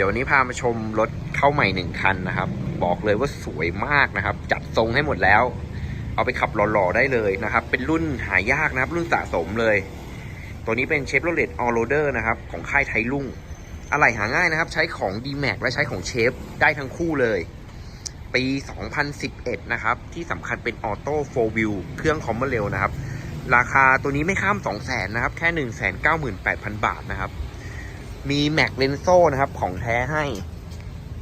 ดี๋ยววันนี้พามาชมรถเข้าใหม่หนึ่งคันนะครับ บอกเลยว่าสวยมากนะครับ จัดทรงให้หมดแล้ว เอาไปขับหล่อๆได้เลยนะครับ เป็นรุ่นหายากนะครับ รุ่นสะสมเลย ตัวนี้เป็นเชฟโรเลตออโรเดอร์นะครับ ของค่ายไทยลุ่งอะไรหาง่ายนะครับ ใช้ของ d m a x และใช้ของเชฟได้ทั้งคู่เลย ปี 2011 นะครับ ที่สำคัญเป็นออโต้โฟวิวเครื่องคอมเมอร์เรลนะครับ ราคาตัวนี้ไม่ข้าม 200,000นะครับ แค่ 198,000 บาทนะครับ มีแม็กเลนโซ่นะครับของแท้ให้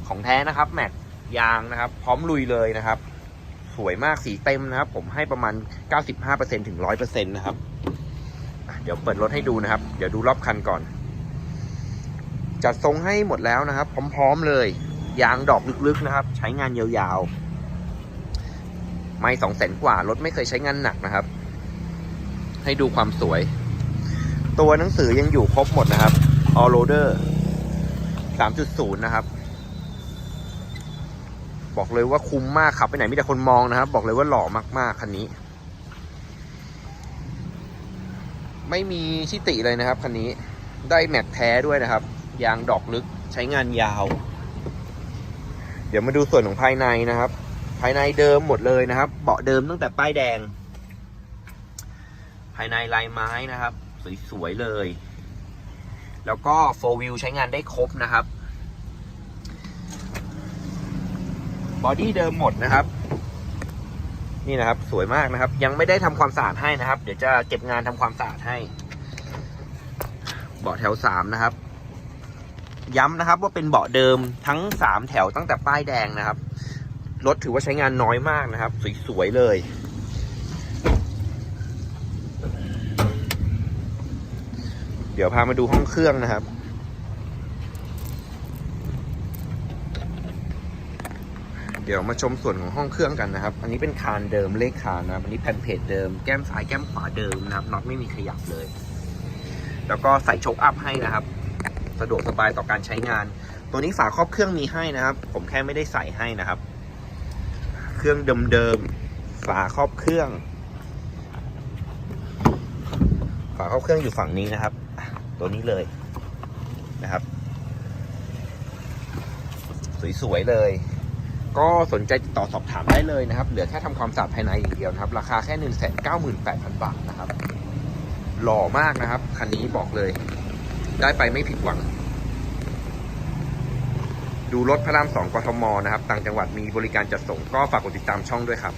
ของแท้นะครับแม็กยางนะครับ พร้อมลุยเลยนะครับ สวยมากสีเต็มนะครับ ผมให้ประมาณ 95%ถึง 100%นะครับเดี๋ยวเปิดรถให้ดูนะครับ เดี๋ยวดูรอบคันก่อน จัดทรงให้หมดแล้วนะครับ พร้อมๆเลย ยางดอกลึกๆนะครับ ใช้งานยาวๆ ไม่สองแสนกว่ารถไม่เคยใช้งานหนักนะครับ ให้ดูความสวย ตัวหนังสือยังอยู่ครบหมดนะครับ All Loader 3.0นะครับ บอกเลยว่าคุ้มมากขับไปไหนมีแต่คนมองนะครับ บอกเลยว่าหล่อมากๆคันนี้ ไม่มีชิติเลยนะครับคันนี้ได้แม็กแท้ด้วยนะครับ ยางดอกลึกใช้งานยาว เดี๋ยวมาดูส่วนของภายในนะครับ ภายในเดิมหมดเลยนะครับ เบาะเดิมตั้งแต่ป้ายแดง ภายในลายไม้นะครับ สวยๆเลย แล้วก็โฟวิวใช้งานได้ครบนะครับบอดี้เดิมหมดนะครับ นี่นะครับสวยมากนะครับ ยังไม่ได้ทำความสะอาดให้นะครับ เดี๋ยวจะเก็บงานทำความสะอาดให้เบาะแถวสามนะครับ ย้ำนะครับว่าเป็นเบาะเดิมทั้งสามแถวตั้งแต่ป้ายแดงนะครับรถถือว่าใช้งานน้อยมากนะครับ สวยๆเลย ดี๋ยวพามาดูห้องเครื่องนะครับ เดี๋ยวมาชมส่วนของห้องเครื่องกันนะครับ อันนี้เป็นคานเดิมเลขคานนะครับ อันนี้แผ่นเพจเดิม แก้มซ้ายแก้มขวาเดิมนะครับน็อตไม่มีขยับเลย แล้วก็ใส่โชคอัพให้นะครับ สะดวกสบายต่อการใช้งาน ตัวนี้ฝาครอบเครื่องมีให้นะครับ ผมแค่ไม่ได้ใส่ให้นะครับ เครื่องเดิมๆ ฝาครอบเครื่องฝาครอบเครื่องอยู่ฝั่งนี้นะครับ ตัวนี้เลยนะครับ สวยๆเลย ก็สนใจติดต่อสอบถามได้เลยนะครับ เหลือแค่ทำความสะอาดภายในอย่างเดียวนะครับ ราคาแค่หนึ่งแสนเก้าหมื่นแปดพันบาทนะครับ หล่อมากนะครับ คันนี้บอกเลย ได้ไปไม่ผิดหวัง ดูรถพระรามสองกทมนะครับ ต่างจังหวัดมีบริการจัดส่งก็ฝากกดติดตามช่องด้วยครับ